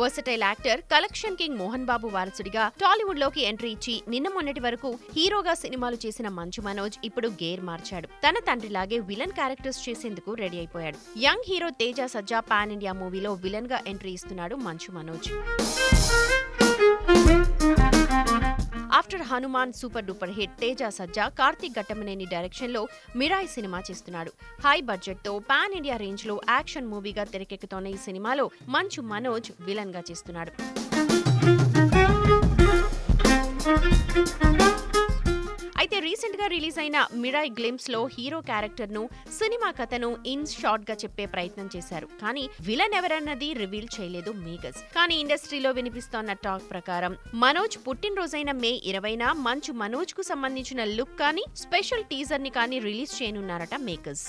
Versatile actor collection king Mohan Babu వారసుడిగా టాలీవుడ్లోకి entry ఇచ్చి నిన్న మొన్నటి వరకు హీరోగా సినిమాలు చేసిన మంచు మనోజ్ ఇప్పుడు గేర్ మార్చాడు. తన తండ్రిలాగే విలన్ క్యారెక్టర్స్ చేసేందుకు రెడీ అయిపోయాడు. Young hero Teja Sajja pan India మూవీలో విలన్గా ఎంట్రీ ఇస్తున్నాడు Manchu Manoj. After Hanuman super duper hit Teja Sajja Karthik Ghattamaneni డైరెక్షన్లో మిరాయి సినిమా చేస్తున్నాడు హై బడ్జెట్తో పాన్ ఇండియా రేంజ్లో యాక్షన్ మూవీగా తెరకెక్కుతోన్న ఈ సినిమాలో మంచు మనోజ్ విలన్గా చేస్తున్నాడు. రీసెంట్గా రిలీజ్ అయిన మిరాయ్ గ్లిమ్స్లో హీరో క్యారెక్టర్ను సినిమా కథను ఇన్ షార్ట్గా చెప్పే ప్రయత్నం చేశారు. కానీ విలన్ ఎవరన్నది రివీల్ చేయలేదు మేగస్ కానీ ఇండస్ట్రీలో వినిపిస్తోన్న టాక్ ప్రకారం మనోజ్ పుట్టినరోజైన మే ఇరవైన మంచు మనోజ్కు సంబంధించిన లుక్ కానీ స్పెషల్ టీజర్ని కానీ రిలీజ్ చేయనున్నారట మేకర్స్